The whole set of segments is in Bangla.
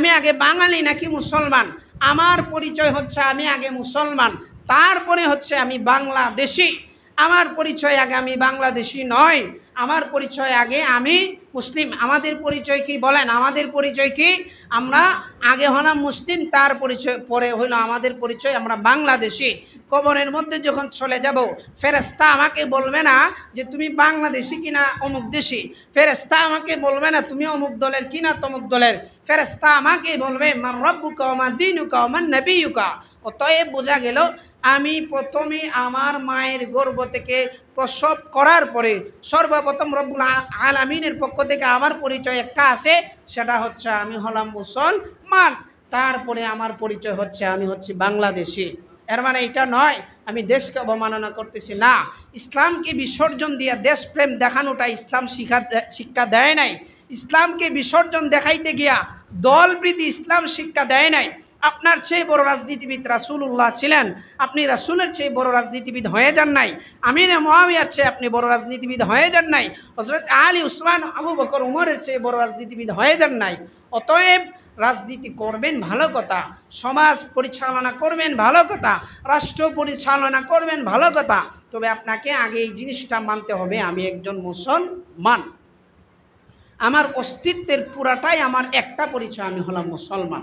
আমি আগে বাঙালি নাকি মুসলমান? আমার পরিচয় হচ্ছে আমি আগে মুসলমান, তারপরে হচ্ছে আমি বাংলাদেশি। আমার পরিচয় আগে আমি বাংলাদেশি নয়, আমার পরিচয় আগে আমি মুসলিম। আমাদের পরিচয় কি বলেন? আমাদের পরিচয় কি? আমরা আগে হলাম মুসলিম, তার পরিচয়, পরে হইল আমাদের পরিচয়, আমরা বাংলাদেশি। কবরের মধ্যে যখন চলে যাব ফেরেস্তা আমাকে বলবে না যে তুমি বাংলাদেশি কিনা অমুক দেশি। ফেরেস্তা আমাকে বলবে না, তুমি অমুক দলের কিনা তমুক দলের। ফেরেস্তা আমাকে বলবে মার রব্বুকা আমার দিনুকা আমার নবীকা অতএব বোঝা গেল আমি প্রথমে আমার মায়ের গর্ব থেকে প্রসব করার পরে সর্বপ্রথম রব্বুল আলামিনের পক্ষ থেকে আমার পরিচয় একটা আছে, সেটা হচ্ছে আমি হলাম মুসলমান। তারপরে আমার পরিচয় হচ্ছে আমি হচ্ছি বাংলাদেশি। এর মানে এটা নয়, আমি দেশকে অবমাননা করতেছি না। ইসলামকে বিসর্জন দিয়ে দেশপ্রেম দেখানোটা ইসলাম শিক্ষা শিক্ষা দেয় নাই। ইসলামকে বিসর্জন দেখাইতে গিয়া দলপ্রীতি ইসলাম শিক্ষা দেয় নাই। আপনার চেয়ে বড় রাজনীতিবিদ রাসুল্লাহ ছিলেন। আপনি রাসুলের চেয়ে বড় রাজনীতিবিদ হয়ে যান নাই। আমিনে মহাবিয়ার চেয়ে আপনি বড় রাজনীতিবিদ হয়ে যান নাই। হজরত আলী উসমান, আবু বকর, উমরের চেয়ে বড় রাজনীতিবিদ হয়ে যান নাই। অতএব রাজনীতি করবেন ভালো কথা, সমাজ পরিচালনা করবেন ভালো কথা, রাষ্ট্র পরিচালনা করবেন ভালো কথা। তবে আপনাকে আগে এই জিনিসটা মানতে হবে, আমি একজন মুসলমান। আমার অস্তিত্বের পুরাটাই, আমার একটা পরিচয়, আমি হলাম মুসলমান।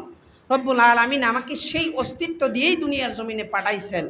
রব্বুল আলমিন আমাকে সেই অস্তিত্ব দিয়েই দুনিয়ার জমিনে পাঠাইছেন।